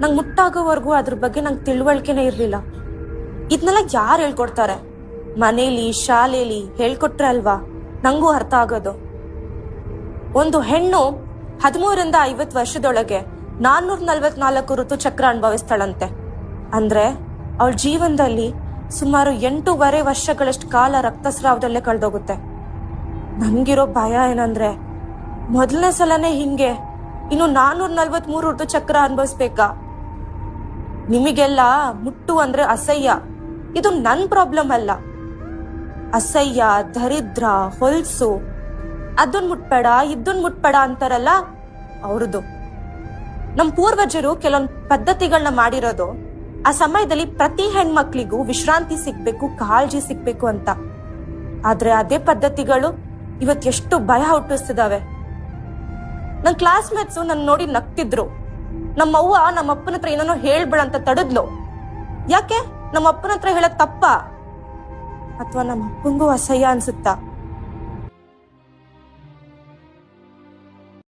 ನಂಗೆ ಮುಟ್ಟಾಗೋವರೆಗೂ ಅದ್ರ ಬಗ್ಗೆ ನಂಗೆ ತಿಳುವಳಿಕೆನೇ ಇರಲಿಲ್ಲ. ಇದನ್ನೆಲ್ಲ ಯಾರು ಹೇಳ್ಕೊಡ್ತಾರೆ? ಮನೇಲಿ ಶಾಲೆಯಲ್ಲಿ ಹೇಳ್ಕೊಟ್ರೆ ಅಲ್ವಾ? ನಂಗೂ ಅರ್ಥ ಆಗೋದು. ಒಂದು ಹೆಣ್ಣು ಹದಿಮೂರರಿಂದ ಐವತ್ತು ವರ್ಷದೊಳಗೆ ನಾನ್ನೂರ ನಲ್ವತ್ನಾಲ್ಕು ಋತುಚಕ್ರ ಅನುಭವಿಸ್ತಾಳಂತೆ. ಅಂದ್ರೆ ಅವಳ ಜೀವನದಲ್ಲಿ ಸುಮಾರು ಎಂಟೂವರೆ ವರ್ಷಗಳಷ್ಟು ಕಾಲ ರಕ್ತಸ್ರಾವದಲ್ಲೇ ಕಳೆದೋಗುತ್ತೆ. ನನಗಿರೋ ಭಯ ಏನಂದ್ರೆ ಮೊದಲನೇ ಸಲನೇ ಹಿಂಗೆ ಇನ್ನು ನಾನ್ನೂರ ನಲ್ವತ್ಮೂರು ಋತುಚಕ್ರ ಅನುಭವಿಸ್ಬೇಕಾ? ನಿಮಗೆಲ್ಲ ಮುಟ್ಟು ಅಂದ್ರೆ ಅಸಹ್ಯ. ಇದು ನನ್ ಪ್ರಾಬ್ಲಮ್ ಅಲ್ಲ. ಅಸಹ್ಯ, ದರಿದ್ರ, ಹೊಲ್ಸು. ಅದನ್ ಮುಟ್ಬೇಡ ಇದನ್ ಮುಟ್ಬೇಡ ಅಂತಾರಲ್ಲ ಅವ್ರದ್ದು ನಮ್ ಪೂರ್ವಜರು ಕೆಲವೊಂದು ಪದ್ಧತಿಗಳನ್ನ ಮಾಡಿರೋದು. ಆ ಸಮಯದಲ್ಲಿ ಪ್ರತಿ ಹೆಣ್ಮಕ್ಳಿಗೂ ವಿಶ್ರಾಂತಿ ಸಿಗ್ಬೇಕು, ಕಾಳಜಿ ಸಿಗ್ಬೇಕು ಅಂತ. ಆದ್ರೆ ಅದೇ ಪದ್ಧತಿಗಳು ಇವತ್ ಎಷ್ಟು ಭಯ ಹುಟ್ಟಿಸ್ತಿದಾವೆ. ನನ್ನ ಕ್ಲಾಸ್ಮೇಟ್ಸ್ ನನ್ನ ನೋಡಿ ನಗ್ತಿದ್ರು. ನಮ್ಮವ್ವ ನಮ್ಮ ಅಪ್ಪನ ಹತ್ರ ಏನೋ ಹೇಳ್ಬೇಡ ಅಂತ ತಡದ್ಲು. ಯಾಕೆ? ನಮ್ಮ ಅಪ್ಪನ ಹತ್ರ ಹೇಳೋದ್ ತಪ್ಪ? ಅಥವಾ ನಮ್ಮ ಅಪ್ಪಂಗೂ ಅಸಹ್ಯ ಅನ್ಸುತ್ತಾ?